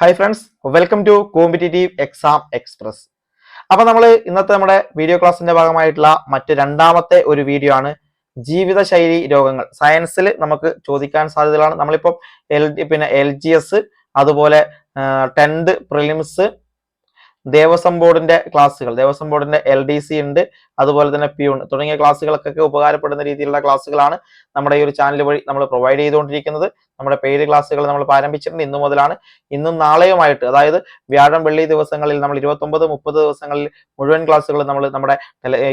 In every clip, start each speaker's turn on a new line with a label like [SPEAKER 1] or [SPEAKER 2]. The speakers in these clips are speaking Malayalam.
[SPEAKER 1] Hi friends welcome to competitive exam express അപ്പൊ നമ്മൾ ഇന്നത്തെ നമ്മുടെ വീഡിയോ ക്ലാസ്സിന്റെ ഭാഗമായിട്ടുള്ള മറ്റു രണ്ടാമത്തെ ഒരു വീഡിയോ ആണ് ജീവിതശൈലി രോഗങ്ങൾ. സയൻസിൽ നമുക്ക് ചോദിക്കാൻ സാധ്യതകളാണ്. നമ്മളിപ്പോൾ എൽ പിന്നെ എൽ ജി എസ് അതുപോലെ ടെൻത്ത് പ്രിലിംസ് ദേവസ്വം ബോർഡിന്റെ ക്ലാസ്സുകൾ. ദേവസ്വം ബോർഡിന്റെ എൽ ഡി സി ഉണ്ട് അതുപോലെ തന്നെ പ്യൂൺ തുടങ്ങിയ ക്ലാസ്സുകൾക്കൊക്കെ ഉപകാരപ്പെടുന്ന രീതിയിലുള്ള ക്ലാസ്സുകളാണ് നമ്മുടെ ഈ ഒരു ചാനൽ വഴി നമ്മൾ പ്രൊവൈഡ് ചെയ്തുകൊണ്ടിരിക്കുന്നത്. നമ്മുടെ പെയ്ഡ് ക്ലാസ്സുകൾ നമ്മൾ ആരംഭിച്ചിട്ടുണ്ട് ഇന്നു മുതലാണ്. ഇന്നും നാളെയുമായിട്ട് അതായത് വ്യാഴം വെള്ളി ദിവസങ്ങളിൽ നമ്മൾ ഇരുപത്തൊമ്പത് മുപ്പത് ദിവസങ്ങളിൽ മുഴുവൻ ക്ലാസ്സുകൾ നമ്മൾ നമ്മുടെ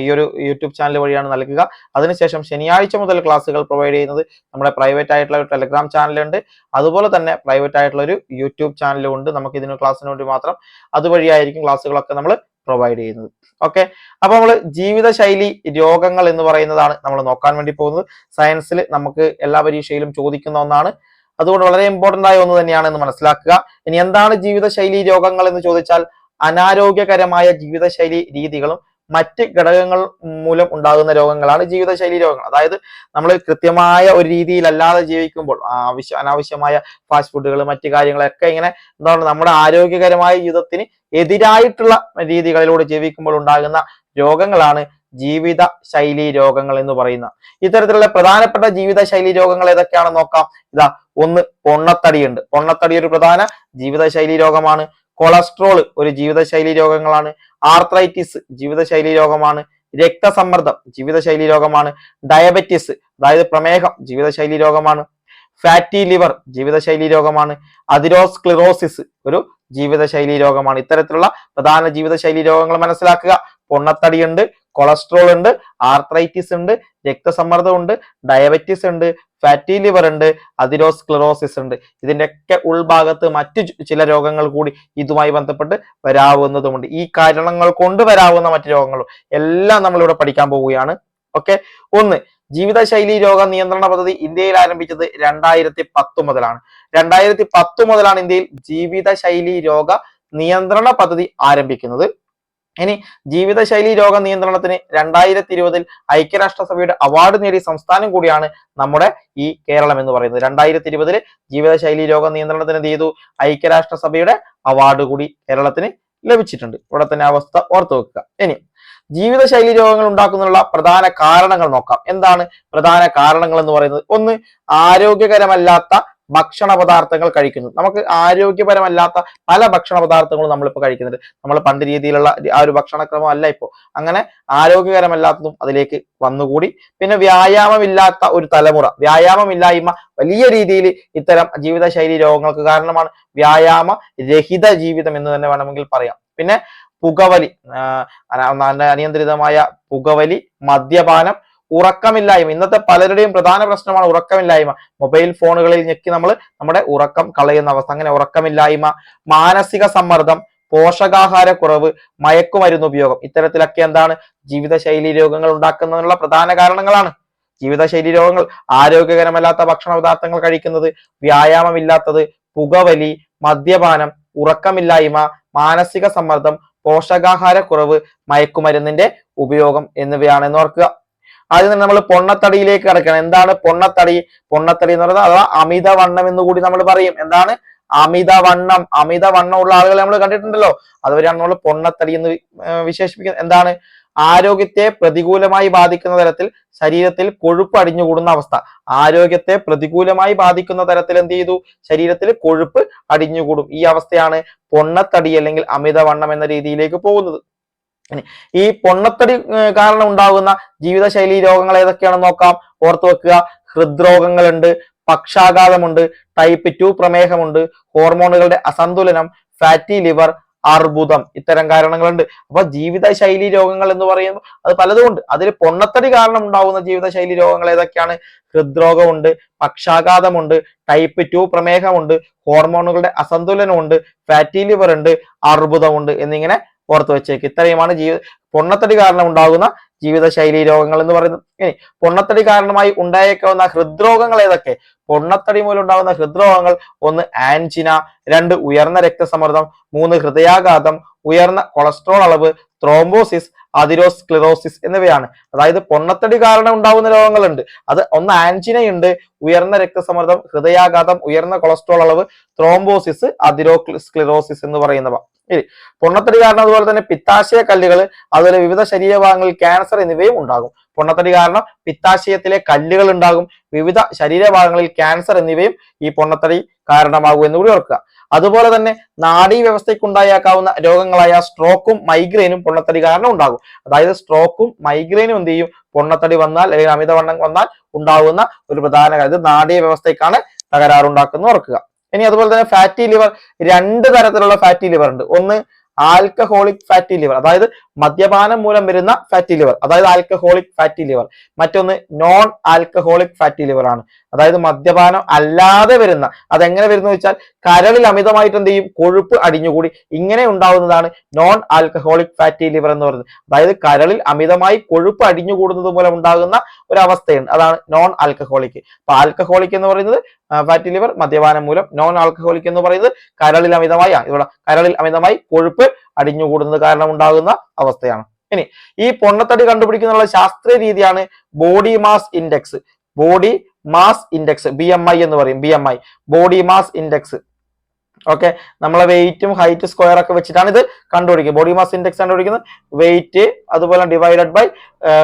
[SPEAKER 1] ഈ ഒരു യൂട്യൂബ് ചാനൽ വഴിയാണ് നൽകുക. അതിനുശേഷം ശനിയാഴ്ച മുതൽ ക്ലാസ്സുകൾ പ്രൊവൈഡ് ചെയ്യുന്നത് നമ്മുടെ പ്രൈവറ്റ് ആയിട്ടുള്ള ഒരു ടെലഗ്രാം ചാനലുണ്ട് അതുപോലെ തന്നെ പ്രൈവറ്റ് ആയിട്ടുള്ള ഒരു യൂട്യൂബ് ചാനലും ഉണ്ട്. നമുക്ക് ഇതിന് ക്ലാസ്സിന് വേണ്ടി മാത്രം അതുവഴിയായിരിക്കും ക്ലാസ്സുകളൊക്കെ നമ്മൾ പ്രൊവൈഡ് ചെയ്യുന്നത്. ഓക്കെ അപ്പൊ നമ്മൾ ജീവിതശൈലി രോഗങ്ങൾ എന്ന് പറയുന്നതാണ് നമ്മൾ നോക്കാൻ വേണ്ടി പോകുന്നത്. സയൻസിൽ നമുക്ക് എല്ലാ പരീക്ഷയിലും ചോദിക്കുന്ന ഒന്നാണ് അതുകൊണ്ട് വളരെ ഇമ്പോർട്ടന്റ് ആയ ഒന്ന് തന്നെയാണ് എന്ന് മനസ്സിലാക്കുക. ഇനി എന്താണ് ജീവിതശൈലി രോഗങ്ങൾ എന്ന് ചോദിച്ചാൽ അനാരോഗ്യകരമായ ജീവിതശൈലി രീതികളും മറ്റ് ഘടകങ്ങൾ മൂലം ഉണ്ടാകുന്ന രോഗങ്ങളാണ് ജീവിതശൈലി രോഗങ്ങൾ. അതായത് നമ്മൾ കൃത്യമായ ഒരു രീതിയിലല്ലാതെ ജീവിക്കുമ്പോൾ ആവശ്യ അനാവശ്യമായ ഫാസ്റ്റ് ഫുഡുകൾ മറ്റു കാര്യങ്ങളൊക്കെ ഇങ്ങനെ എന്താണ് നമ്മുടെ ആരോഗ്യകരമായ ജീവിതത്തിന് എതിരായിട്ടുള്ള രീതികളിലൂടെ ജീവിക്കുമ്പോൾ ഉണ്ടാകുന്ന രോഗങ്ങളാണ് ജീവിത ശൈലി രോഗങ്ങൾ എന്ന് പറയുന്ന ഇത്തരത്തിലുള്ള പ്രധാനപ്പെട്ട ജീവിത ശൈലി രോഗങ്ങൾ ഏതൊക്കെയാണെന്ന് നോക്കാം ഇതാ ഒന്ന് പൊണ്ണത്തടിയുണ്ട് പൊണ്ണത്തടി ഒരു പ്രധാന ജീവിതശൈലി രോഗമാണ് കൊളസ്ട്രോൾ ഒരു ജീവിതശൈലി രോഗങ്ങളാണ് ആർത്രൈറ്റിസ് ജീവിതശൈലി രോഗമാണ് രക്തസമ്മർദ്ദം ജീവിതശൈലി രോഗമാണ് ഡയബറ്റിസ് അതായത് പ്രമേഹം ജീവിതശൈലി രോഗമാണ് ഫാറ്റി ലിവർ ജീവിതശൈലി രോഗമാണ് അതിരോസ്ക്ലിറോസിസ് ഒരു ജീവിതശൈലി രോഗമാണ് ഇത്തരത്തിലുള്ള പ്രധാന ജീവിതശൈലി രോഗങ്ങൾ മനസ്സിലാക്കുക പൊണ്ണത്തടിയുണ്ട് കൊളസ്ട്രോൾ ഉണ്ട് ആർത്രൈറ്റിസ് ഉണ്ട് രക്തസമ്മർദ്ദം ഉണ്ട് ഡയബറ്റിസ് ഉണ്ട് ഫാറ്റി ലിവർ ഉണ്ട് അതിരോസ്ക്ലറോസിസ് ഉണ്ട്. ഇതിന്റെയൊക്കെ ഉൾഭാഗത്ത് മറ്റു ചില രോഗങ്ങൾ കൂടി ഇതുമായി ബന്ധപ്പെട്ട് വരാവുന്നതുമുണ്ട്. ഈ കാരണങ്ങൾ കൊണ്ട് വരാവുന്ന മറ്റു രോഗങ്ങളും എല്ലാം നമ്മളിവിടെ പഠിക്കാൻ പോവുകയാണ്. ഓക്കെ? ഒന്ന് ജീവിതശൈലി രോഗ നിയന്ത്രണ പദ്ധതി ഇന്ത്യയിൽ ആരംഭിച്ചത് രണ്ടായിരത്തി പത്ത് മുതലാണ്. രണ്ടായിരത്തി പത്ത് മുതലാണ് ഇന്ത്യയിൽ ജീവിതശൈലി രോഗ നിയന്ത്രണ പദ്ധതി ആരംഭിക്കുന്നത്. ഇനി ജീവിതശൈലി രോഗ നിയന്ത്രണത്തിന് രണ്ടായിരത്തി ഇരുപതിൽ ഐക്യരാഷ്ട്രസഭയുടെ അവാർഡ് നേടിയ സംസ്ഥാനം കൂടിയാണ് നമ്മുടെ ഈ കേരളം എന്ന് പറയുന്നത്. രണ്ടായിരത്തി ഇരുപതിൽ ജീവിതശൈലി രോഗ നിയന്ത്രണത്തിന് എന്ത് ചെയ്തു? ഐക്യരാഷ്ട്രസഭയുടെ അവാർഡ് കൂടി കേരളത്തിന് ലഭിച്ചിട്ടുണ്ട്. ഇവിടെ തന്നെ അവസ്ഥ ഓർത്തു വെക്കുക. ഇനി ജീവിതശൈലി രോഗങ്ങൾ ഉണ്ടാക്കുന്നതിനുള്ള പ്രധാന കാരണങ്ങൾ നോക്കാം. എന്താണ് പ്രധാന കാരണങ്ങൾ എന്ന് പറയുന്നത്? ഒന്ന് ആരോഗ്യകരമല്ലാത്ത ഭക്ഷണ പദാർത്ഥങ്ങൾ കഴിക്കുന്നു. നമുക്ക് ആരോഗ്യപരമല്ലാത്ത പല ഭക്ഷണ പദാർത്ഥങ്ങളും നമ്മളിപ്പോൾ കഴിക്കുന്നുണ്ട്. നമ്മൾ പണ്ട് രീതിയിലുള്ള ആ ഒരു ഭക്ഷണക്രമം അല്ല ഇപ്പോൾ അങ്ങനെ ആരോഗ്യകരമല്ലാത്തതും അതിലേക്ക് വന്നുകൂടി. പിന്നെ വ്യായാമമില്ലാത്ത ഒരു തലമുറ വ്യായാമമില്ലായ്മ വലിയ രീതിയിൽ ഇത്തരം ജീവിതശൈലി രോഗങ്ങൾക്ക് കാരണമാണ്. വ്യായാമ രഹിത ജീവിതം എന്ന് തന്നെ വേണമെങ്കിൽ പറയാം. പിന്നെ പുകവലി അനിയന്ത്രിതമായ പുകവലി മദ്യപാനം ഉറക്കമില്ലായ്മ. ഇന്നത്തെ പലരുടെയും പ്രധാന പ്രശ്നമാണ് ഉറക്കമില്ലായ്മ. മൊബൈൽ ഫോണുകളിൽ ഞെക്കി നമ്മൾ നമ്മുടെ ഉറക്കം കളയുന്ന അവസ്ഥ. അങ്ങനെ ഉറക്കമില്ലായ്മ മാനസിക സമ്മർദ്ദം പോഷകാഹാര കുറവ് മയക്കുമരുന്ന് ഉപയോഗം. ഇത്തരത്തിലൊക്കെ എന്താണ് ജീവിതശൈലി രോഗങ്ങൾ ഉണ്ടാക്കുന്നതിനുള്ള പ്രധാന കാരണങ്ങളാണ്. ജീവിതശൈലി രോഗങ്ങൾ ആരോഗ്യകരമല്ലാത്ത ഭക്ഷണ പദാർത്ഥങ്ങൾ കഴിക്കുന്നത് വ്യായാമമില്ലാത്തത് പുകവലി മദ്യപാനം ഉറക്കമില്ലായ്മ മാനസിക സമ്മർദ്ദം പോഷകാഹാര കുറവ് മയക്കുമരുന്നിന്റെ ഉപയോഗം എന്നിവയാണെന്ന് ഓർക്കുക. ആദ്യം തന്നെ നമ്മൾ പൊണ്ണത്തടിയിലേക്ക് കിടക്കണം. എന്താണ് പൊണ്ണത്തടി? പൊണ്ണത്തടി എന്ന് പറയുന്നത് അഥവാ അമിതവണ്ണം എന്ന് കൂടി നമ്മൾ പറയും. എന്താണ്? അമിതവണ്ണം. അമിതവണ്ണം ഉള്ള ആളുകളെ നമ്മൾ കണ്ടിട്ടുണ്ടല്ലോ. അതുവരെയാണ് നമ്മൾ പൊണ്ണത്തടി എന്ന് വിശേഷിപ്പിക്കുന്നത് എന്താണ്? ആരോഗ്യത്തെ പ്രതികൂലമായി ബാധിക്കുന്ന തരത്തിൽ ശരീരത്തിൽ കൊഴുപ്പ് അടിഞ്ഞുകൂടുന്ന അവസ്ഥ. ആരോഗ്യത്തെ പ്രതികൂലമായി ബാധിക്കുന്ന തരത്തിൽ എന്ത് ചെയ്തു? ശരീരത്തിൽ കൊഴുപ്പ് അടിഞ്ഞുകൂടും. ഈ അവസ്ഥയാണ് പൊണ്ണത്തടി അല്ലെങ്കിൽ അമിതവണ്ണം എന്ന രീതിയിലേക്ക് പോകുന്നത്. ഈ പൊണ്ണത്തടി കാരണം ഉണ്ടാകുന്ന ജീവിതശൈലി രോഗങ്ങൾ ഏതൊക്കെയാണെന്ന് നോക്കാം. ഓർത്തു വെക്കുക ഹൃദ്രോഗങ്ങളുണ്ട് പക്ഷാഘാതമുണ്ട് ടൈപ്പ് ടു പ്രമേഹമുണ്ട് ഹോർമോണുകളുടെ അസന്തുലനം ഫാറ്റി ലിവർ അർബുദം ഇത്തരം കാരണങ്ങളുണ്ട്. അപ്പൊ ജീവിതശൈലി രോഗങ്ങൾ എന്ന് പറയുമ്പോൾ അത് പലതുമുണ്ട്. അതിൽ പൊണ്ണത്തടി കാരണം ഉണ്ടാകുന്ന ജീവിതശൈലി രോഗങ്ങൾ ഏതൊക്കെയാണ്? ഹൃദ്രോഗമുണ്ട് പക്ഷാഘാതമുണ്ട് ടൈപ്പ് ടു പ്രമേഹമുണ്ട് ഹോർമോണുകളുടെ അസന്തുലനമുണ്ട് ഫാറ്റി ലിവർ ഉണ്ട് അർബുദമുണ്ട് എന്നിങ്ങനെ ഓർത്ത് വെച്ചേക്ക്. ഇത്രയുമാണ് ജീവി പൊണ്ണത്തടി കാരണം ഉണ്ടാകുന്ന ജീവിതശൈലി രോഗങ്ങൾ എന്ന് പറയുന്നത്. ഇനി പൊണ്ണത്തടി കാരണമായി ഉണ്ടായേക്കാവുന്ന ഹൃദ്രോഗങ്ങൾ ഏതൊക്കെ? പൊണ്ണത്തടി മൂലം ഉണ്ടാകുന്ന ഹൃദ്രോഗങ്ങൾ ഒന്ന് ആൻജിന രണ്ട് ഉയർന്ന രക്തസമ്മർദ്ദം മൂന്ന് ഹൃദയാഘാതം ഉയർന്ന കൊളസ്ട്രോൾ അളവ് ത്രോംബോസിസ് അതിരോസ്ക്ലിറോസിസ് എന്നിവയാണ്. അതായത് പൊണ്ണത്തടി കാരണം ഉണ്ടാകുന്ന രോഗങ്ങളുണ്ട്. അത് ഒന്ന് ആൻജിനയുണ്ട് ഉയർന്ന രക്തസമ്മർദ്ദം ഹൃദയാഘാതം ഉയർന്ന കൊളസ്ട്രോൾ അളവ് ത്രോംബോസിസ് അതിരോസ്ക്ലിറോസിസ് എന്ന് പറയുന്നവ. ഇനി പൊണ്ണത്തടി കാരണം അതുപോലെ തന്നെ പിത്താശയ കല്ലുകൾ അതുപോലെ വിവിധ ശരീരഭാഗങ്ങളിൽ ക്യാൻസർ എന്നിവയും ഉണ്ടാകും. പൊണ്ണത്തടി കാരണം പിത്താശയത്തിലെ കല്ലുകൾ ഉണ്ടാകും. വിവിധ ശരീരഭാഗങ്ങളിൽ ക്യാൻസർ എന്നിവയും ഈ പൊണ്ണത്തടി കാരണമാകും എന്ന് കൂടി ഓർക്കുക. അതുപോലെ തന്നെ നാഡീ വ്യവസ്ഥയ്ക്കുണ്ടായേക്കാവുന്ന രോഗങ്ങളായ സ്ട്രോക്കും മൈഗ്രെയിനും പൊണ്ണത്തടി കാരണം ഉണ്ടാകും. അതായത് സ്ട്രോക്കും മൈഗ്രെയിനും എന്ത് ചെയ്യും? പൊണ്ണത്തടി വന്നാൽ അല്ലെങ്കിൽ അമിതവണ്ണം വന്നാൽ ഉണ്ടാകുന്ന ഒരു പ്രധാന കാര്യം. നാഡീ വ്യവസ്ഥയ്ക്കാണ് തകരാറുണ്ടാക്കുന്ന ഓർക്കുക. ഇനി അതുപോലെ തന്നെ ഫാറ്റി ലിവർ രണ്ട് തരത്തിലുള്ള ഫാറ്റി ലിവർ ഉണ്ട്. ഒന്ന് ആൽക്കഹോളിക് ഫാറ്റി ലിവർ അതായത് മദ്യപാനം മൂലം വരുന്ന ഫാറ്റി ലിവർ അതായത് ആൽക്കഹോളിക് ഫാറ്റി ലിവർ മറ്റൊന്ന് നോൺ ആൽക്കഹോളിക് ഫാറ്റി ലിവർ ആണ്. അതായത് മദ്യപാനം അല്ലാതെ വരുന്ന അതെങ്ങനെ വരുന്നു വെച്ചാൽ കരളിൽ അമിതമായിട്ട് എന്ത് ചെയ്യും? കൊഴുപ്പ് അടിഞ്ഞുകൂടി. ഇങ്ങനെ ഉണ്ടാവുന്നതാണ് നോൺ ആൽക്കഹോളിക് ഫാറ്റി ലിവർ എന്ന് പറയുന്നത്. അതായത് കരളിൽ അമിതമായി കൊഴുപ്പ് അടിഞ്ഞുകൂടുന്നത് മൂലം ഉണ്ടാകുന്ന ഒരു അവസ്ഥയുണ്ട് അതാണ് നോൺ ആൽക്കഹോളിക് അപ്പൊ ആൽക്കഹോളിക് എന്ന് പറയുന്നത് ഫാറ്റി ലിവർ മദ്യപാനം മൂലം നോൺ ആൽക്കഹോളിക് എന്ന് പറയുന്നത് കരളിൽ അമിതമായി കരളിൽ അമിതമായി കൊഴുപ്പ് അടിഞ്ഞുകൂടുന്നത് കാരണം ഉണ്ടാകുന്ന അവസ്ഥയാണ്. ഇനി ഈ പൊണ്ണത്തടി കണ്ടുപിടിക്കുന്നുള്ള ശാസ്ത്രീയ രീതിയാണ് body mass index body mass index B M I എന്ന് പറയും B M I body mass index okay നമ്മളെ വെയിറ്റും ഹൈറ്റ് സ്ക്വയർ ഒക്കെ വെച്ചിട്ടാണ് ഇത് കണ്ടുപിടിക്കുന്നത് ബോഡി മാസ് ഇൻഡെക്സ് കണ്ടുപിടിക്കുന്നത് വെയിറ്റ് അതുപോലെ ഡിവൈഡഡ് ബൈ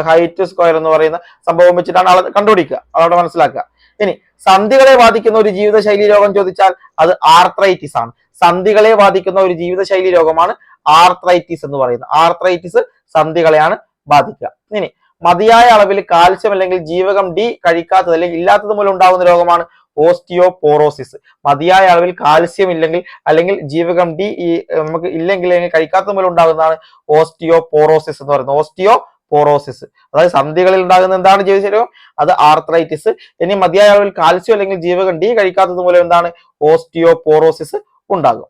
[SPEAKER 1] ഹൈറ്റ് സ്ക്വയർ എന്ന് പറയുന്ന സംഭവം വെച്ചിട്ടാണ് ആൾ കണ്ടുപിടിക്കുക. അതോടെ മനസ്സിലാക്കുക. ഇനി സന്ധികളെ ബാധിക്കുന്ന ഒരു ജീവിതശൈലി രോഗം ചോദിച്ചാൽ അത് ആർത്രൈറ്റിസ് ആണ്. സന്ധികളെ ബാധിക്കുന്ന ഒരു ജീവിതശൈലി രോഗമാണ് ആർത്രൈറ്റിസ് എന്ന് പറയുന്നത്. ആർത്രൈറ്റിസ് സന്ധികളെയാണ് ബാധിക്കുക. ഇനി മതിയായ അളവിൽ കാൽസ്യം അല്ലെങ്കിൽ ജീവകം ഡി കഴിക്കാത്തത് അല്ലെങ്കിൽ ഇല്ലാത്തത് മൂലം ഉണ്ടാകുന്ന രോഗമാണ് ഓസ്റ്റിയോപോറോസിസ് മതിയായ അളവിൽ കാൽസ്യം ഇല്ലെങ്കിൽ അല്ലെങ്കിൽ ജീവകം ഡി നമുക്ക് ഇല്ലെങ്കിൽ അല്ലെങ്കിൽ കഴിക്കാത്തത് മൂലം ഉണ്ടാകുന്നതാണ് ഓസ്റ്റിയോപോറോസിസ് എന്ന് പറയുന്നത്. ഓസ്റ്റിയോ പോറോസിസ് അതായത് സന്ധികളിൽ ഉണ്ടാകുന്ന എന്താണ് ജീവിതശരീരം അത് ആർത്രൈറ്റിസ്. ഇനി മതിയായ അളവിൽ കാൽസ്യം അല്ലെങ്കിൽ ജീവകം ഡി കഴിക്കാത്തത് മൂലം എന്താണ്? ഓസ്റ്റിയോപോറോസിസ് ഉണ്ടാകും.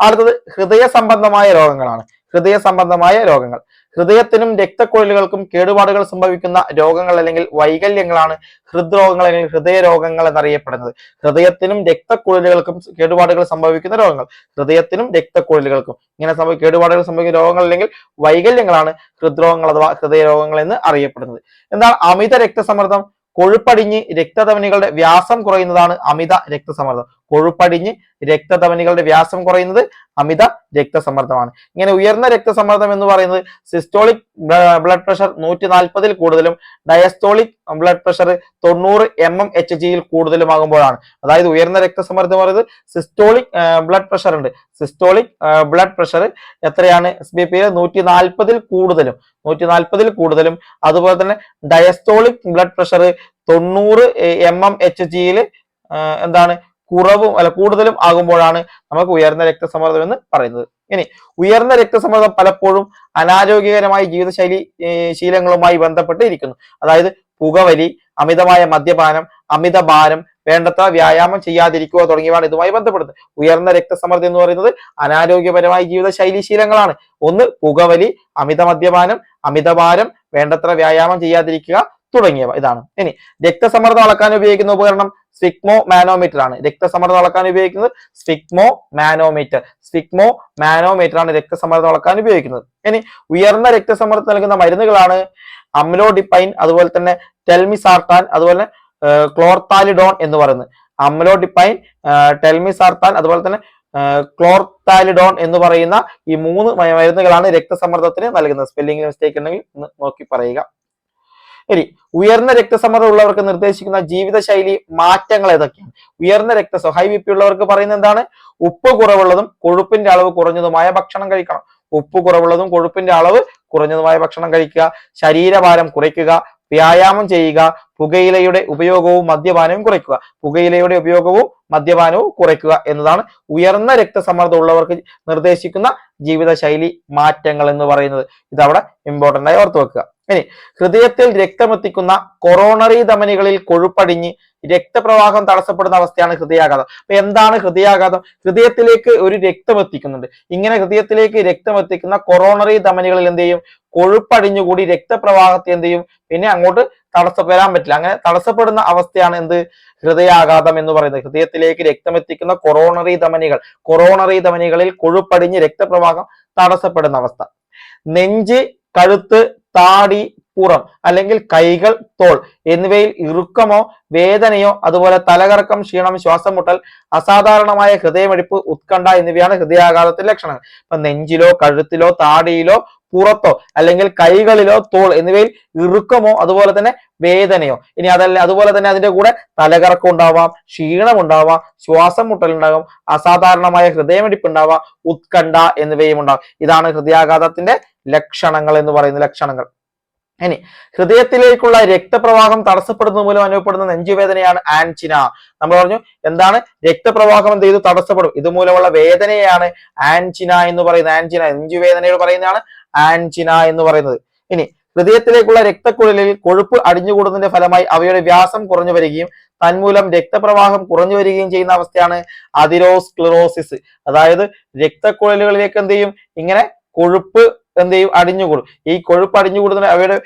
[SPEAKER 1] അടുത്തത് ഹൃദയ സംബന്ധമായ രോഗങ്ങളാണ്. ഹൃദയ സംബന്ധമായ രോഗങ്ങൾ. ഹൃദയത്തിനും രക്തക്കുഴലുകൾക്കും കേടുപാടുകൾ സംഭവിക്കുന്ന രോഗങ്ങൾ അല്ലെങ്കിൽ വൈകല്യങ്ങളാണ് ഹൃദ്രോഗങ്ങൾ അല്ലെങ്കിൽ ഹൃദയ രോഗങ്ങൾ എന്നറിയപ്പെടുന്നത്. ഹൃദയത്തിനും രക്തക്കുഴലുകൾക്കും കേടുപാടുകൾ സംഭവിക്കുന്ന രോഗങ്ങൾ. ഹൃദയത്തിനും രക്തക്കുഴലുകൾക്കും ഇങ്ങനെ സംഭവ കേടുപാടുകൾ സംഭവിക്കുന്ന രോഗങ്ങൾ അല്ലെങ്കിൽ വൈകല്യങ്ങളാണ് ഹൃദ്രോഗങ്ങൾ അഥവാ ഹൃദയ രോഗങ്ങൾ എന്ന് അറിയപ്പെടുന്നത്. എന്നാൽ അമിത രക്തസമ്മർദ്ദം? കൊഴുപ്പടിഞ്ഞ് രക്തധമനികളുടെ വ്യാസം കുറയുന്നതാണ് അമിത രക്തസമ്മർദ്ദം. കൊഴുപ്പടിഞ്ഞ് രക്തധമനികളുടെ വ്യാസം കുറയുന്നത് അമിത രക്തസമ്മർദ്ദമാണ്. ഇങ്ങനെ ഉയർന്ന രക്തസമ്മർദ്ദം എന്ന് പറയുന്നത് സിസ്റ്റോളിക് ബ്ലഡ് പ്രഷർ നൂറ്റി നാൽപ്പതിൽ കൂടുതലും ഡയസ്റ്റോളിക് ബ്ലഡ് പ്രഷർ തൊണ്ണൂറ് എം എം എച്ച് ജിയിൽ കൂടുതലുമാകുമ്പോഴാണ്. അതായത് ഉയർന്ന രക്തസമ്മർദ്ദം പറയുന്നത് സിസ്റ്റോളിക് ബ്ലഡ് പ്രഷർ ഉണ്ട്. സിസ്റ്റോളിക് ബ്ലഡ് പ്രഷർ എത്രയാണ്? എസ് ബി പി നൂറ്റി നാൽപ്പതിൽ കൂടുതലും നൂറ്റി നാൽപ്പതിൽ കൂടുതലും. അതുപോലെ തന്നെ ഡയസ്റ്റോളിക് ബ്ലഡ് പ്രഷർ തൊണ്ണൂറ് എം എം എച്ച് ജിയിൽ എന്താണ്? കുറവും അല്ല കൂടുതലും ആകുമ്പോഴാണ് നമുക്ക് ഉയർന്ന രക്തസമ്മർദ്ദം എന്ന് പറയുന്നത്. ഇനി ഉയർന്ന രക്തസമ്മർദ്ദം പലപ്പോഴും അനാരോഗ്യകരമായ ജീവിതശൈലി ശീലങ്ങളുമായി ബന്ധപ്പെട്ട് ഇരിക്കുന്നു. അതായത് പുകവലി അമിതമായ മദ്യപാനം അമിത ഭാരം വേണ്ടത്ര വ്യായാമം ചെയ്യാതിരിക്കുക തുടങ്ങിയവയാണ് ഇതുമായി ബന്ധപ്പെടുന്നത്. ഉയർന്ന രക്തസമ്മർദ്ദം എന്ന് പറയുന്നത് അനാരോഗ്യപരമായ ജീവിതശൈലി ശീലങ്ങളാണ്. ഒന്ന് പുകവലി അമിത മദ്യപാനം അമിതഭാരം വേണ്ടത്ര വ്യായാമം ചെയ്യാതിരിക്കുക തുടങ്ങിയവ. ഇതാണ്. ഇനി രക്തസമ്മർദ്ദം അളക്കാൻ ഉപയോഗിക്കുന്ന ഉപകരണം സ്വിഗ്മോ മാനോമീറ്റർ ആണ്. രക്തസമ്മർദ്ദം അളക്കാൻ ഉപയോഗിക്കുന്നത് സ്വിഗ്മോ മാനോമീറ്റർ സ്വിഗ്മോ മാനോമീറ്റർ ആണ് രക്തസമ്മർദ്ദം അളക്കാൻ ഉപയോഗിക്കുന്നത്. ഇനി ഉയർന്ന രക്തസമ്മർദ്ദം നൽകുന്ന മരുന്നുകളാണ് അമ്ലോഡിപ്പൈൻ അതുപോലെ തന്നെ ടെൽമിസാർട്ടാൻ അതുപോലെ ക്ലോർത്താലിഡോൺ എന്ന് പറയുന്നത്. അമ്ലോഡിപ്പൈൻ ടെൽമിസാർത്താൻ അതുപോലെ തന്നെ ക്ലോർത്താലിഡോൺ എന്ന് പറയുന്ന ഈ മൂന്ന് മരുന്നുകളാണ് രക്തസമ്മർദ്ദത്തിന് നൽകുന്നത്. സ്പെല്ലിംഗ് മിസ്റ്റേക്ക് ഉണ്ടെങ്കിൽ നോക്കി പറയുക. ഇനി ഉയർന്ന രക്തസമ്മർദ്ദം ഉള്ളവർക്ക് നിർദ്ദേശിക്കുന്ന ജീവിതശൈലി മാറ്റങ്ങൾ ഏതൊക്കെയാണ്? ഉയർന്ന രക്തസമ്മ ഹൈ ബി പി ഉള്ളവർക്ക് പറയുന്നത് എന്താണ്? ഉപ്പ് കുറവുള്ളതും കൊഴുപ്പിന്റെ അളവ് കുറഞ്ഞതുമായ ഭക്ഷണം കഴിക്കണം. ഉപ്പ് കുറവുള്ളതും കൊഴുപ്പിന്റെ അളവ് കുറഞ്ഞതുമായ ഭക്ഷണം കഴിക്കുക ശരീരഭാരം കുറയ്ക്കുക വ്യായാമം ചെയ്യുക പുകയിലയുടെ ഉപയോഗവും മദ്യപാനവും കുറയ്ക്കുക. പുകയിലയുടെ ഉപയോഗവും മദ്യപാനവും കുറയ്ക്കുക എന്നതാണ് ഉയർന്ന രക്തസമ്മർദ്ദം ഉള്ളവർക്ക് നിർദ്ദേശിക്കുന്ന ജീവിതശൈലി മാറ്റങ്ങൾ എന്ന് പറയുന്നത്. ഇതവിടെ ഇമ്പോർട്ടന്റ് ആയി ഓർത്ത് വെക്കുക. ഇനി ഹൃദയത്തിൽ രക്തമെത്തിക്കുന്ന കൊറോണറി ധമനികളിൽ കൊഴുപ്പടിഞ്ഞ് രക്തപ്രവാഹം തടസ്സപ്പെടുന്ന അവസ്ഥയാണ് ഹൃദയാഘാതം. അപ്പൊ എന്താണ് ഹൃദയാഘാതം? ഹൃദയത്തിലേക്ക് ഒരു രക്തം എത്തിക്കുന്നുണ്ട് ഇങ്ങനെ ഹൃദയത്തിലേക്ക് രക്തം എത്തിക്കുന്ന കൊറോണറി ധമനികളിൽ എന്ത് ചെയ്യും? കൊഴുപ്പടിഞ്ഞുകൂടി രക്തപ്രവാഹത്തെ എന്ത് ചെയ്യും? പിന്നെ അങ്ങോട്ട് തടസ്സ വരാൻ പറ്റില്ല. അങ്ങനെ തടസ്സപ്പെടുന്ന അവസ്ഥയാണ് എന്ത്? ഹൃദയാഘാതം എന്ന് പറയുന്നത്. ഹൃദയത്തിലേക്ക് രക്തം എത്തിക്കുന്ന കൊറോണറി ധമനികൾ കൊറോണറി ധമനികളിൽ കൊഴുപ്പടിഞ്ഞ് രക്തപ്രവാഹം തടസ്സപ്പെടുന്ന അവസ്ഥ. നെഞ്ച് കഴുത്ത് தாடி പുറം അല്ലെങ്കിൽ കൈകൾ തോൾ എന്നിവയിൽ ഇറുക്കമോ വേദനയോ അതുപോലെ തലകറക്കം ക്ഷീണം ശ്വാസം മുട്ടൽ അസാധാരണമായ ഹൃദയമെടുപ്പ് ഉത്കണ്ഠ എന്നിവയാണ് ഹൃദയാഘാതത്തിന്റെ ലക്ഷണങ്ങൾ. ഇപ്പൊ നെഞ്ചിലോ കഴുത്തിലോ താടിയിലോ പുറത്തോ അല്ലെങ്കിൽ കൈകളിലോ തോൾ എന്നിവയിൽ ഇറുക്കമോ അതുപോലെ തന്നെ വേദനയോ. ഇനി അതല്ല അതുപോലെ തന്നെ അതിന്റെ കൂടെ തലകറക്കം ഉണ്ടാവാം ക്ഷീണം ഉണ്ടാവാം ശ്വാസം മുട്ടൽ ഉണ്ടാകും അസാധാരണമായ ഹൃദയമിടിപ്പ് ഉണ്ടാവാം ഉത്കണ്ഠ എന്നിവയും ഉണ്ടാവും ഇതാണ് ഹൃദയാഘാതത്തിന്റെ ലക്ഷണങ്ങൾ എന്ന് പറയുന്ന ലക്ഷണങ്ങൾ. ഇനി ഹൃദയത്തിലേക്കുള്ള രക്തപ്രവാഹം തടസ്സപ്പെടുന്നത് മൂലം അനുഭവപ്പെടുന്ന നെഞ്ചുവേദനയാണ് ആൻചിന നമ്മൾ പറഞ്ഞു എന്താണ്? രക്തപ്രവാഹം എന്ത് ചെയ്തു? തടസ്സപ്പെടും. ഇതുമൂലമുള്ള വേദനയാണ് ആൻചിന എന്ന് പറയുന്നത്. ആൻചിന നെഞ്ചുവേദനയോട് പറയുന്നതാണ് ആൻചിന എന്ന് പറയുന്നത്. ഇനി ഹൃദയത്തിലേക്കുള്ള രക്തക്കുഴലിൽ കൊഴുപ്പ് അടിഞ്ഞുകൂടുന്നതിന്റെ ഫലമായി അവയുടെ വ്യാസം കുറഞ്ഞു വരികയും തന്മൂലം രക്തപ്രവാഹം കുറഞ്ഞു വരികയും ചെയ്യുന്ന അവസ്ഥയാണ് അതിരോസ്ക്ലറോസിസ്. അതായത് രക്തക്കുഴലുകളിലേക്ക് എന്ത് ചെയ്യും? ഇങ്ങനെ കൊഴുപ്പ് എന്ത് ചെയ്യും? അടിഞ്ഞുകൂടും ഈ കൊഴുപ്പ് അടിഞ്ഞുകൂടുന്ന അവയുടെ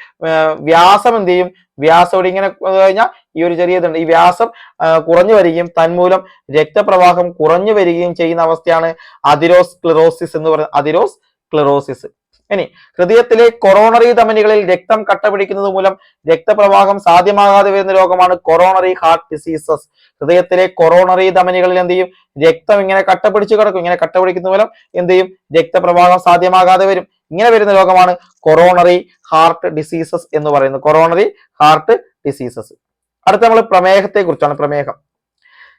[SPEAKER 1] വ്യാസം എന്ത് ചെയ്യും? വ്യാസം ഇവിടെ ഇങ്ങനെ കഴിഞ്ഞാൽ ഈ ഒരു ചെറിയ ഇതുണ്ട്. ഈ വ്യാസം കുറഞ്ഞു വരികയും തന്മൂലം രക്തപ്രവാഹം കുറഞ്ഞു വരികയും ചെയ്യുന്ന അവസ്ഥയാണ് അതിരോസ് ക്ലിറോസിസ് എന്ന് പറയുന്നത്. അതിരോസ് ക്ലിറോസിസ് ഇനി ഹൃദയത്തിലെ കൊറോണറി ധമനികളിൽ രക്തം കട്ട പിടിക്കുന്നത് മൂലം രക്തപ്രവാഹം സാധ്യമാകാതെ വരുന്ന രോഗമാണ് കൊറോണറി ഹാർട്ട് ഡിസീസസ്. ഹൃദയത്തിലെ കൊറോണറി ധമനികളിൽ എന്ത് ചെയ്യും? രക്തം ഇങ്ങനെ കട്ട പിടിച്ചു കിടക്കും. ഇങ്ങനെ കട്ട പിടിക്കുന്ന മൂലം എന്ത് ചെയ്യും? രക്തപ്രവാഹം സാധ്യമാകാതെ വരും. ഇങ്ങനെ വരുന്ന രോഗമാണ് കൊറോണറി ഹാർട്ട് ഡിസീസസ് എന്ന് പറയുന്നത് കൊറോണറി ഹാർട്ട് ഡിസീസസ് അടുത്ത നമ്മൾ പ്രമേഹത്തെ കുറിച്ചാണ്. പ്രമേഹം.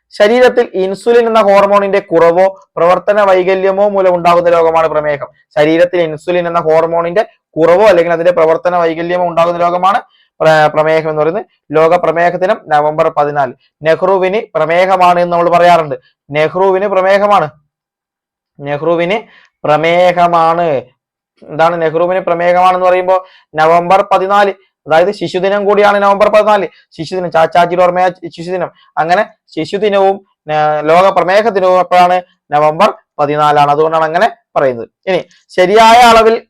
[SPEAKER 1] ശരീരത്തിൽ ഇൻസുലിൻ എന്ന ഹോർമോണിന്റെ കുറവോ പ്രവർത്തന വൈകല്യമോ മൂലം ഉണ്ടാകുന്ന രോഗമാണ് പ്രമേഹം. ശരീരത്തിൽ ഇൻസുലിൻ എന്ന ഹോർമോണിന്റെ കുറവോ അല്ലെങ്കിൽ അതിന്റെ പ്രവർത്തന വൈകല്യമോ ഉണ്ടാകുന്ന രോഗമാണ് പ്രമേഹം എന്ന് പറയുന്നത്. ലോക പ്രമേഹ ദിനം നവംബർ പതിനാല്. നെഹ്റുവിന് പ്രമേഹമാണ് എന്ന് നമ്മൾ പറയാറുണ്ട്. നെഹ്റുവിന് പ്രമേഹമാണ്. നെഹ്റുവിന് പ്രമേഹമാണ്. എന്താണ് നെഹ്റുവിന് പ്രമേഹമാണെന്ന് പറയുമ്പോൾ നവംബർ പതിനാല് അതായത് ശിശുദിനം കൂടിയാണ് നവംബർ പതിനാല്. ശിശുദിനം ചാച്ചാജിയുടെ ഓർമ്മയ ശിശുദിനം. അങ്ങനെ ശിശുദിനവും ലോക പ്രമേഹ ദിനവും എപ്പോഴാണ് നവംബർ പതിനാലാണ്. അതുകൊണ്ടാണ് അങ്ങനെ പറയുന്നത്. ഇനി ശരിയായ അളവിൽ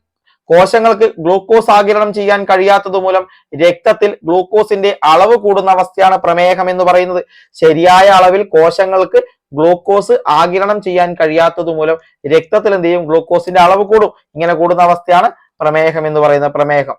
[SPEAKER 1] കോശങ്ങൾക്ക് ഗ്ലൂക്കോസ് ആഗിരണം ചെയ്യാൻ കഴിയാത്തത് മൂലം രക്തത്തിൽ ഗ്ലൂക്കോസിന്റെ അളവ് കൂടുന്ന അവസ്ഥയാണ് പ്രമേഹം എന്ന് പറയുന്നത്. ശരിയായ അളവിൽ കോശങ്ങൾക്ക് ഗ്ലൂക്കോസ് ആകിരണം ചെയ്യാൻ കഴിയാത്തത് മൂലം രക്തത്തിൽ എന്ത് ചെയ്യും? ഗ്ലൂക്കോസിന്റെ അളവ് കൂടും. ഇങ്ങനെ കൂടുന്ന അവസ്ഥയാണ് പ്രമേഹം എന്ന് പറയുന്ന പ്രമേഹം.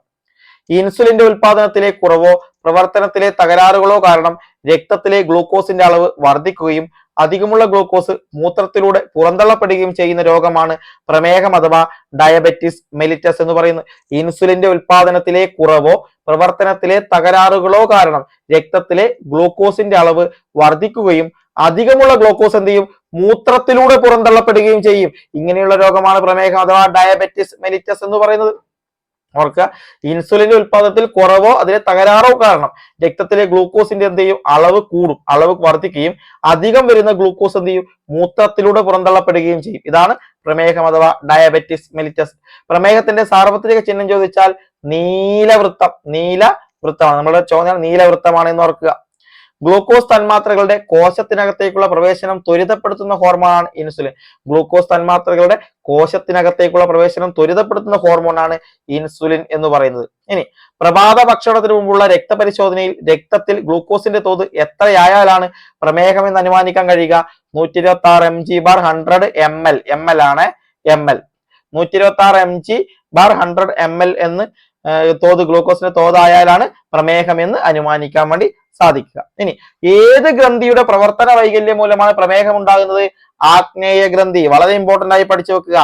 [SPEAKER 1] ഇൻസുലിന്റെ ഉൽപാദനത്തിലെ കുറവോ പ്രവർത്തനത്തിലെ തകരാറുകളോ കാരണം രക്തത്തിലെ ഗ്ലൂക്കോസിന്റെ അളവ് വർദ്ധിക്കുകയും അധികമുള്ള ഗ്ലൂക്കോസ് മൂത്രത്തിലൂടെ പുറന്തള്ളപ്പെടുകയും ചെയ്യുന്ന രോഗമാണ് പ്രമേഹം അഥവാ ഡയബറ്റിസ് മെലിറ്റസ് എന്ന് പറയുന്നത്. ഇൻസുലിന്റെ ഉൽപാദനത്തിലെ കുറവോ പ്രവർത്തനത്തിലെ തകരാറുകളോ കാരണം രക്തത്തിലെ ഗ്ലൂക്കോസിന്റെ അളവ് വർദ്ധിക്കുകയും അധികമുള്ള ഗ്ലൂക്കോസ് എന്ത് ചെയ്യും? മൂത്രത്തിലൂടെ പുറന്തള്ളപ്പെടുകയും ചെയ്യും. ഇങ്ങനെയുള്ള രോഗമാണ് പ്രമേഹം അഥവാ ഡയബറ്റിസ് മെലിറ്റസ് എന്ന് പറയുന്നത്. ഓർക്കുക ഇൻസുലിന്റെ ഉൽപാദനത്തിൽ കുറവോ അതിലെ തകരാറോ കാരണം രക്തത്തിലെ ഗ്ലൂക്കോസിന്റെ എന്ത് ചെയ്യും? അളവ് കൂടും. അളവ് വർദ്ധിക്കുകയും അധികം വരുന്ന ഗ്ലൂക്കോസ് എന്ത് ചെയ്യും? മൂത്രത്തിലൂടെ പുറന്തള്ളപ്പെടുകയും ചെയ്യും. ഇതാണ് പ്രമേഹം അഥവാ ഡയബറ്റിസ് മെലിറ്റസ് പ്രമേഹത്തിന്റെ സാർവത്രിക ചിഹ്നം ചോദിച്ചാൽ നീലവൃത്തം. നീല വൃത്തമാണ് നമ്മുടെ ചോദ്യം നീലവൃത്തമാണ് എന്ന് ഓർക്കുക. ഗ്ലൂക്കോസ് തന്മാത്രകളുടെ കോശത്തിനകത്തേക്കുള്ള പ്രവേശനം ത്വരിതപ്പെടുത്തുന്ന ഹോർമോണാണ് ഇൻസുലിൻ. ഗ്ലൂക്കോസ് തന്മാത്രകളുടെ കോശത്തിനകത്തേക്കുള്ള പ്രവേശനം ത്വരിതപ്പെടുത്തുന്ന ഹോർമോണാണ് ഇൻസുലിൻ എന്ന് പറയുന്നത്. ഇനി പ്രഭാത ഭക്ഷണത്തിന് മുമ്പുള്ള രക്തപരിശോധനയിൽ രക്തത്തിൽ ഗ്ലൂക്കോസിന്റെ തോത് എത്രയായാലാണ് പ്രമേഹം എന്ന് അനുമാനിക്കാൻ കഴിയുക? നൂറ്റി ഇരുപത്തി ആറ് M G bar hundred M L M L ആണ് എം എൽ നൂറ്റി ഇരുപത്തി ആറ് M G bar hundred M L എന്ന് തോത് ഗ്ലൂക്കോസിന്റെ തോതായാലാണ് പ്രമേഹം എന്ന് അനുമാനിക്കാൻ വേണ്ടി സാധിക്കുക. ഇനി ഏത് ഗ്രന്ഥിയുടെ പ്രവർത്തന വൈകല്യം മൂലമാണ് പ്രമേഹം ഉണ്ടാകുന്നത് ആഗ്നേയ ഗ്രന്ഥി. വളരെ ഇമ്പോർട്ടന്റ് ആയി പഠിച്ചു വെക്കുക.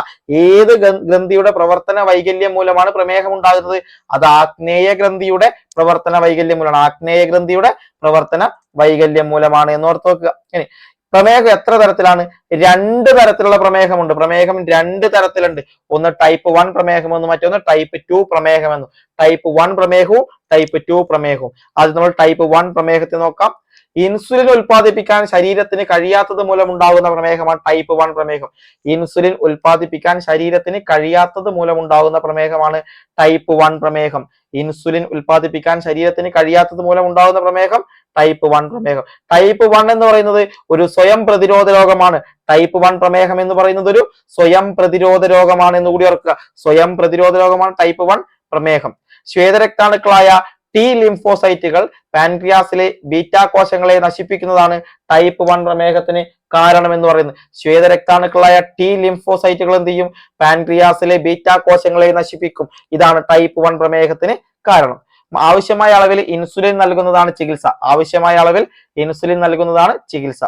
[SPEAKER 1] ഏത് ഗ്രന്ഥിയുടെ പ്രവർത്തന വൈകല്യം മൂലമാണ് പ്രമേഹം ഉണ്ടാകുന്നത് അത് ആഗ്നേയ ഗ്രന്ഥിയുടെ പ്രവർത്തന വൈകല്യം മൂലമാണ്. ആഗ്നേയ ഗ്രന്ഥിയുടെ പ്രവർത്തന വൈകല്യം മൂലമാണ് എന്ന് ഓർത്ത് വെക്കുക. ഇനി പ്രമേഹം എത്ര തരത്തിലാണ്? രണ്ട് തരത്തിലുള്ള പ്രമേഹമുണ്ട്. പ്രമേഹം രണ്ട് തരത്തിലുണ്ട്. ഒന്ന് ടൈപ്പ് വൺ പ്രമേഹം എന്ന് മറ്റൊന്ന് ടൈപ്പ് ടു പ്രമേഹമെന്നും. ടൈപ്പ് വൺ പ്രമേഹവും ടൈപ്പ് ടു പ്രമേഹവും. അത് നമ്മൾ ടൈപ്പ് വൺ പ്രമേഹത്തെ നോക്കാം. ഇൻസുലിൻ ഉൽപ്പാദിപ്പിക്കാൻ ശരീരത്തിന് കഴിയാത്തത് മൂലം ഉണ്ടാകുന്ന പ്രമേഹമാണ് ടൈപ്പ് വൺ പ്രമേഹം. ഇൻസുലിൻ ഉൽപ്പാദിപ്പിക്കാൻ ശരീരത്തിന് കഴിയാത്തത് മൂലം ഉണ്ടാകുന്ന പ്രമേഹമാണ് ടൈപ്പ് വൺ പ്രമേഹം. ഇൻസുലിൻ ഉൽപ്പാദിപ്പിക്കാൻ ശരീരത്തിന് കഴിയാത്തത് മൂലം ഉണ്ടാകുന്ന പ്രമേഹം ടൈപ്പ് വൺ പ്രമേഹം. ടൈപ്പ് വൺ എന്ന് പറയുന്നത് ഒരു സ്വയം പ്രതിരോധ രോഗമാണ്. ടൈപ്പ് വൺ പ്രമേഹം എന്ന് പറയുന്നത് ഒരു സ്വയം പ്രതിരോധ രോഗമാണ് എന്ന് കൂടി ഓർക്കുക. സ്വയം പ്രതിരോധ രോഗമാണ് ടൈപ്പ് വൺ പ്രമേഹം. ശ്വേതരക്താണുക്കളായ ടി ലിംഫോസൈറ്റുകൾ പാൻക്രിയാസിലെ ബീറ്റാ കോശങ്ങളെ നശിപ്പിക്കുന്നതാണ് ടൈപ്പ് വൺ പ്രമേഹത്തിന് കാരണം എന്ന് പറയുന്നത്. ശ്വേതരക്താണുക്കളായ ടി ലിംഫോസൈറ്റുകൾ എന്ത് ചെയ്യും? പാൻക്രിയാസിലെ ബീറ്റാ കോശങ്ങളെ നശിപ്പിക്കും. ഇതാണ് ടൈപ്പ് വൺ പ്രമേഹത്തിന് കാരണം. ആവശ്യമായ അളവിൽ ഇൻസുലിൻ നൽകുന്നതാണ് ചികിത്സ. ആവശ്യമായ അളവിൽ ഇൻസുലിൻ നൽകുന്നതാണ് ചികിത്സ.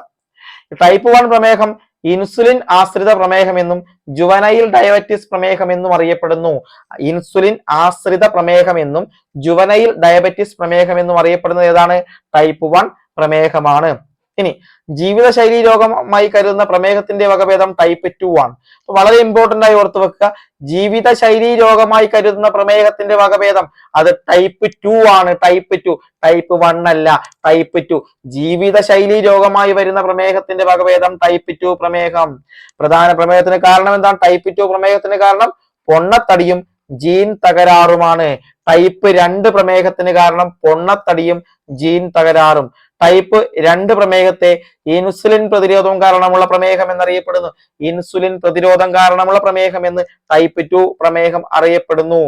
[SPEAKER 1] ടൈപ്പ് വൺ പ്രമേഹം ഇൻസുലിൻ ആശ്രിത പ്രമേഹം എന്നും ജുവനൈൽ ഡയബറ്റിസ് പ്രമേഹം എന്നും അറിയപ്പെടുന്നു. ഇൻസുലിൻ ആശ്രിത പ്രമേഹം എന്നും ജുവനൈൽ ഡയബറ്റിസ് പ്രമേഹം എന്നും അറിയപ്പെടുന്നത് ഏതാണ്? ടൈപ്പ് വൺ പ്രമേഹമാണ്. ഇനി ജീവിതശൈലി രോഗമായി കരുതുന്ന പ്രമേഹത്തിന്റെ വകഭേദം ടൈപ്പ് ടു ആണ്. വളരെ ഇമ്പോർട്ടന്റ് ആയി ഓർത്തു വെക്കുക. ജീവിതശൈലി രോഗമായി കരുതുന്ന പ്രമേഹത്തിന്റെ വകഭേദം അത് ടൈപ്പ് ടു ആണ്. ടൈപ്പ് ടു ടൈപ്പ് വൺ അല്ല ടൈപ്പ് ടു ജീവിതശൈലി രോഗമായി വരുന്ന പ്രമേഹത്തിന്റെ വകഭേദം ടൈപ്പ് ടു പ്രമേഹം. പ്രധാന പ്രമേഹത്തിന് കാരണം എന്താണ്? ടൈപ്പ് ടു പ്രമേഹത്തിന് കാരണം പൊണ്ണത്തടിയും ജീൻ തകരാറുമാണ്. ടൈപ്പ് രണ്ട് പ്രമേഹത്തിന് കാരണം പൊണ്ണത്തടിയും ജീൻ തകരാറും. ടൈപ്പ് രണ്ട് പ്രമേഹത്തെ ഇൻസുലിൻ പ്രതിരോധം കാരണമുള്ള പ്രമേഹം എന്നറിയപ്പെടുന്നു. ഇൻസുലിൻ പ്രതിരോധം കാരണമുള്ള പ്രമേഹം എന്ന് ടൈപ്പ് ടു പ്രമേഹം അറിയപ്പെടുന്നു.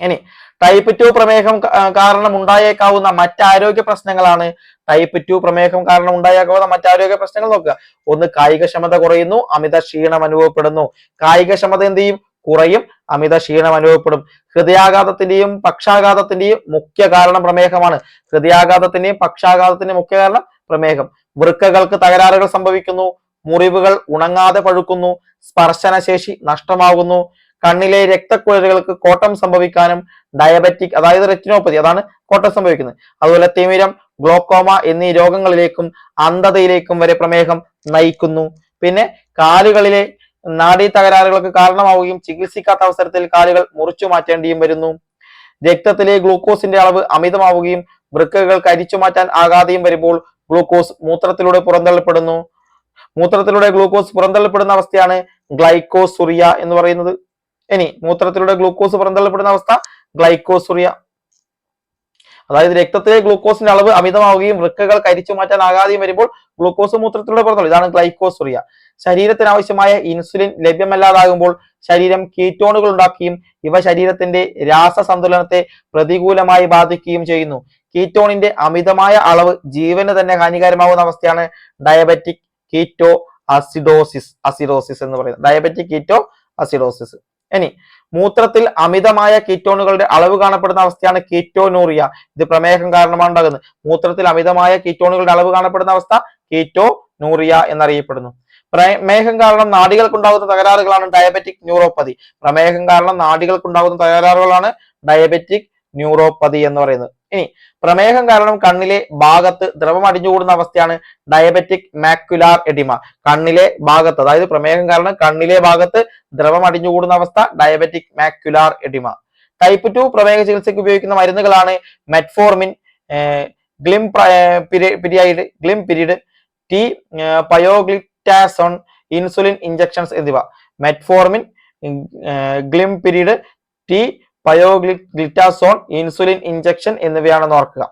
[SPEAKER 1] ഇനി ടൈപ്പ് ടു പ്രമേഹം കാരണം ഉണ്ടായേക്കാവുന്ന മറ്റാരോഗ്യ പ്രശ്നങ്ങളാണ് ടൈപ്പ് ടു പ്രമേഹം കാരണം ഉണ്ടായേക്കാവുന്ന മറ്റാരോഗ്യ പ്രശ്നങ്ങൾ നോക്കുക. ഒന്ന് കായികക്ഷമത കുറയുന്നു അമിത ക്ഷീണം അനുഭവപ്പെടുന്നു. കായികക്ഷമത എന്ത് ചെയ്യും? കുറയും അമിത ക്ഷീണം അനുഭവപ്പെടും. ഹൃദയാഘാതത്തിന്റെയും പക്ഷാഘാതത്തിന്റെയും മുഖ്യ കാരണം പ്രമേഹമാണ്. ഹൃദയാഘാതത്തിന്റെയും പക്ഷാഘാതത്തിന്റെയും മുഖ്യ കാരണം പ്രമേഹം. വൃക്കകൾക്ക് തകരാറുകൾ സംഭവിക്കുന്നു മുറിവുകൾ ഉണങ്ങാതെ പഴുക്കുന്നു സ്പർശനശേഷി നഷ്ടമാകുന്നു കണ്ണിലെ രക്തക്കുഴലുകൾക്ക് കോട്ടം സംഭവിക്കാനും ഡയബറ്റിക് അതായത് റെറ്റിനോപ്പതി അതാണ് കോട്ടം സംഭവിക്കുന്നത്. അതുപോലെ തിമിരം ഗ്ലോക്കോമ എന്നീ രോഗങ്ങളിലേക്കും അന്ധതയിലേക്കും വരെ പ്രമേഹം നയിക്കുന്നു. പിന്നെ കാലുകളിലെ നാഡീ തകരാറുകൾക്ക് കാരണമാവുകയും ചികിത്സിക്കാത്ത അവസരത്തിൽ കാലുകൾ മുറിച്ചു മാറ്റേണ്ടിയും വരുന്നു. രക്തത്തിലെ ഗ്ലൂക്കോസിന്റെ അളവ് അമിതമാവുകയും വൃക്കകൾ കരിച്ചു മാറ്റാൻ ആകാതെയും വരുമ്പോൾ ഗ്ലൂക്കോസ് മൂത്രത്തിലൂടെ പുറന്തള്ളപ്പെടുന്നു. മൂത്രത്തിലൂടെ ഗ്ലൂക്കോസ് പുറന്തള്ളപ്പെടുന്ന അവസ്ഥയാണ് ഗ്ലൈക്കോസുറിയ എന്ന് പറയുന്നത്. ഇനി മൂത്രത്തിലൂടെ ഗ്ലൂക്കോസ് പുറന്തള്ളപ്പെടുന്ന അവസ്ഥ ഗ്ലൈക്കോസുറിയ. അതായത് രക്തത്തിലെ ഗ്ലൂക്കോസിന്റെ അളവ് അമിതമാവുകയും വൃക്കകൾ കരിച്ചു മാറ്റാൻ ആകാതെയും വരുമ്പോൾ ഗ്ലൂക്കോസ് മൂത്രത്തിലൂടെ പുറത്തുള്ളൂ ഇതാണ് ഗ്ലൈക്കോസുറിയ. ശരീരത്തിന് ആവശ്യമായ ഇൻസുലിൻ ലഭ്യമല്ലാതാകുമ്പോൾ ശരീരം കീറ്റോണുകൾ ഉണ്ടാക്കുകയും ഇവ ശരീരത്തിന്റെ രാസസന്തുലനത്തെ പ്രതികൂലമായി ബാധിക്കുകയും ചെയ്യുന്നു. കീറ്റോണിന്റെ അമിതമായ അളവ് ജീവന് തന്നെ ഹാനികരമാകുന്ന അവസ്ഥയാണ് ഡയബറ്റിക് കീറ്റോ അസിഡോസിസ് അസിഡോസിസ് എന്ന് പറയുന്നത്. Diabetic ketoacidosis. ഇനി മൂത്രത്തിൽ അമിതമായ കീറ്റോണുകളുടെ അളവ് കാണപ്പെടുന്ന അവസ്ഥയാണ് കീറ്റോനൂറിയ ഇത് പ്രമേഹം കാരണമാണ് ഉണ്ടാകുന്നത്. മൂത്രത്തിൽ അമിതമായ കീറ്റോണുകളുടെ അളവ് കാണപ്പെടുന്ന അവസ്ഥ കീറ്റോ നൂറിയ എന്നറിയപ്പെടുന്നു. പ്രമേഹം കാരണം നാടികൾക്കുണ്ടാകുന്ന തകരാറുകളാണ് ഡയബറ്റിക് ന്യൂറോപ്പതി പ്രമേഹം കാരണം നാടികൾക്കുണ്ടാകുന്ന തകരാറുകളാണ് ഡയബറ്റിക് ന്യൂറോപ്പതി എന്ന് പറയുന്നത്. ഇനി പ്രമേഹം കാരണം കണ്ണിലെ ഭാഗത്ത് ദ്രവം അടിഞ്ഞുകൂടുന്ന അവസ്ഥയാണ് ഡയബറ്റിക് മാക്യുലാർ എഡിമ കണ്ണിലെ ഭാഗത്ത് അതായത് പ്രമേഹം കാരണം കണ്ണിലെ ഭാഗത്ത് ദ്രവം അടിഞ്ഞുകൂടുന്ന അവസ്ഥ diabetic macular oedema type two പ്രമേഹ ചികിത്സയ്ക്ക് ഉപയോഗിക്കുന്ന മരുന്നുകളാണ് metformin glimepiride glimepiride ടി പയോഗ്ലിറ്റാസോൺ ഇൻസുലിൻ ഇഞ്ചക്ഷൻസ് എന്നിവ. മെറ്റ്ഫോർമിൻ ഗ്ലിം പിരീഡ് ടി പയോഗ്ലിറ്റാസോൺ ഇൻസുലിൻ ഇഞ്ചക്ഷൻ എന്നിവയാണെന്ന് ഓർക്കുക.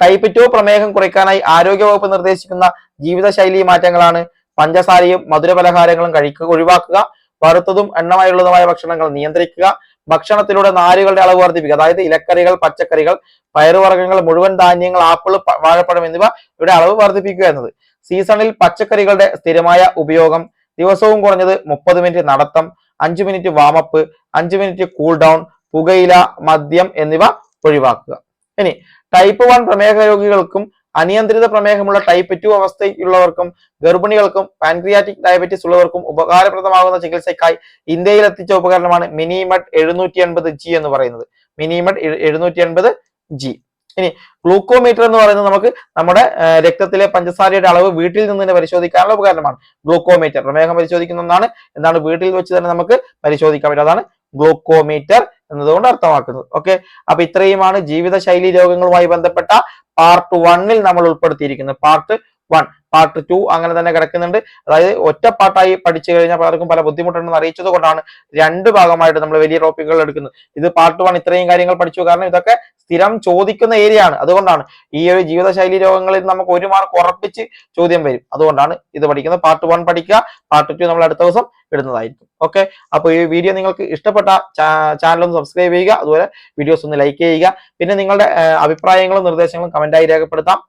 [SPEAKER 1] ടൈപ്പ് ടു പ്രമേഹം കുറയ്ക്കാനായി ആരോഗ്യവകുപ്പ് നിർദ്ദേശിക്കുന്ന ജീവിതശൈലി മാറ്റങ്ങളാണ് പഞ്ചസാരയും മധുരപലഹാരങ്ങളും കഴിക്കുക ഒഴിവാക്കുക വറുത്തതും എണ്ണമയുള്ളതുമായ ഭക്ഷണങ്ങൾ നിയന്ത്രിക്കുക ഭക്ഷണത്തിലൂടെ നാരുകളുടെ അളവ് വർദ്ധിപ്പിക്കുക അതായത് ഇലക്കറികൾ പച്ചക്കറികൾ പയറുവർഗങ്ങൾ മുഴുവൻ ധാന്യങ്ങൾ ആപ്പിൾ വാഴപ്പഴം എന്നിവ ഇവിടെ അളവ് വർദ്ധിപ്പിക്കുക എന്നത്. സീസണിൽ പച്ചക്കറികളുടെ സ്ഥിരമായ ഉപയോഗം ദിവസവും കുറഞ്ഞത് മുപ്പത് മിനിറ്റ് നടത്തം അഞ്ചു മിനിറ്റ് വാമപ്പ് അഞ്ചു മിനിറ്റ് കൂൾ ഡൗൺ പുകയില മദ്യം എന്നിവ ഒഴിവാക്കുക. ഇനി ടൈപ്പ് വൺ പ്രമേഹ രോഗികൾക്കും അനിയന്ത്രിത പ്രമേഹമുള്ള ടൈപ്പ് ടു അവസ്ഥയുള്ളവർക്കും ഗർഭിണികൾക്കും പാൻക്രിയാറ്റിക് ഡയബറ്റിസ് ഉള്ളവർക്കും ഉപകാരപ്രദമാകുന്ന ചികിത്സയ്ക്കായി ഇന്ത്യയിൽ എത്തിച്ച ഉപകരണമാണ് മിനിമഡ് എഴുന്നൂറ്റി എൺപത് ജി എന്ന് പറയുന്നത്. മിനിമഡ് എഴുന്നൂറ്റി എൺപത് ജി ഇനി ഗ്ലൂക്കോമീറ്റർ എന്ന് പറയുന്നത് നമുക്ക് നമ്മുടെ രക്തത്തിലെ പഞ്ചസാരയുടെ അളവ് വീട്ടിൽ നിന്ന് തന്നെ പരിശോധിക്കാനുള്ള ഉപകരണമാണ്. ഗ്ലൂക്കോമീറ്റർ. പ്രമേഹം പരിശോധിക്കുന്ന ഒന്നാണ്. എന്താണ്? വീട്ടിൽ വെച്ച് തന്നെ നമുക്ക് പരിശോധിക്കാൻ പറ്റും. അതാണ് ഗ്ലൂക്കോമീറ്റർ എന്നതുകൊണ്ട് അർത്ഥമാക്കുന്നത് ഓക്കെ അപ്പൊ ഇത്രയുമാണ് ജീവിതശൈലി രോഗങ്ങളുമായി ബന്ധപ്പെട്ട പാർട്ട് വണ്ണിൽ നമ്മൾ ഉൾപ്പെടുത്തിയിരിക്കുന്നത്. പാർട്ട് വൺ പാർട്ട് ടു അങ്ങനെ തന്നെ കിടക്കുന്നുണ്ട്. അതായത് ഒറ്റ പാട്ടായി പഠിച്ചു കഴിഞ്ഞാൽ പലർക്കും പല ബുദ്ധിമുട്ടുണ്ടെന്ന് അറിയിച്ചത് കൊണ്ടാണ് രണ്ട് ഭാഗമായിട്ട് നമ്മൾ വലിയ ടോപ്പിക്കുകൾ എടുക്കുന്നത്. ഇത് പാർട്ട് വൺ ഇത്രയും കാര്യങ്ങൾ പഠിച്ചു. കാരണം ഇതൊക്കെ സ്ഥിരം ചോദിക്കുന്ന ഏരിയ ആണ്. അതുകൊണ്ടാണ് ഈ ഒരു ജീവിതശൈലി രോഗങ്ങളിൽ നമുക്ക് ഒരു മാർക്ക് ഉറപ്പിച്ച് ചോദ്യം വരും. അതുകൊണ്ടാണ് ഇത് പഠിക്കുന്നത്. പാർട്ട് വൺ പഠിക്കുക. പാർട്ട് ടു നമ്മൾ അടുത്ത ദിവസം ഇടുന്നതായിരിക്കും. ഓക്കെ അപ്പോൾ ഈ വീഡിയോ നിങ്ങൾക്ക് ഇഷ്ടപ്പെട്ട ചാനൽ ഒന്ന് സബ്സ്ക്രൈബ് ചെയ്യുക. അതുപോലെ വീഡിയോസ് ഒന്ന് ലൈക്ക് ചെയ്യുക. പിന്നെ നിങ്ങളുടെ അഭിപ്രായങ്ങളും നിർദ്ദേശങ്ങളും കമന്റായി രേഖപ്പെടുത്താം.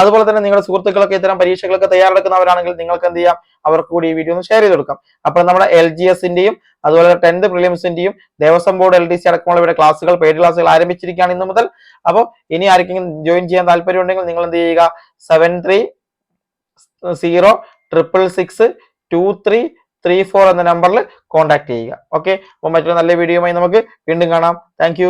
[SPEAKER 1] അതുപോലെ തന്നെ നിങ്ങളുടെ സുഹൃത്തുക്കളൊക്കെ ഇത്തരം പരീക്ഷകളൊക്കെ തയ്യാറെടുക്കുന്നവരാണെങ്കിൽ നിങ്ങൾക്ക് എന്ത് ചെയ്യാം? അവർക്ക് കൂടി ഈ വീഡിയോ ഒന്ന് ഷെയർ ചെയ്ത് കൊടുക്കാം. അപ്പോൾ നമ്മുടെ എൽ ജി എസിന്റെയും അതുപോലെ tenth പ്രിലിംസിന്റെയും Devaswom board L D C അടക്കമുള്ള ഇവിടെ ക്ലാസ്സുകൾ പെയ്ഡ് ക്ലാസ്സുകൾ ആരംഭിച്ചിരിക്കുകയാണ് ഇന്ന് മുതൽ. അപ്പോൾ ഇനി ആർക്കെങ്കിലും ജോയിൻ ചെയ്യാൻ താല്പര്യം ഉണ്ടെങ്കിൽ നിങ്ങൾ എന്ത് ചെയ്യുക? Seven three zero triple six two three three four എന്ന നമ്പറിൽ കോൺടാക്ട് ചെയ്യുക. ഓക്കെ അപ്പോൾ മറ്റൊരു നല്ല വീഡിയോയുമായി നമുക്ക് വീണ്ടും കാണാം. താങ്ക്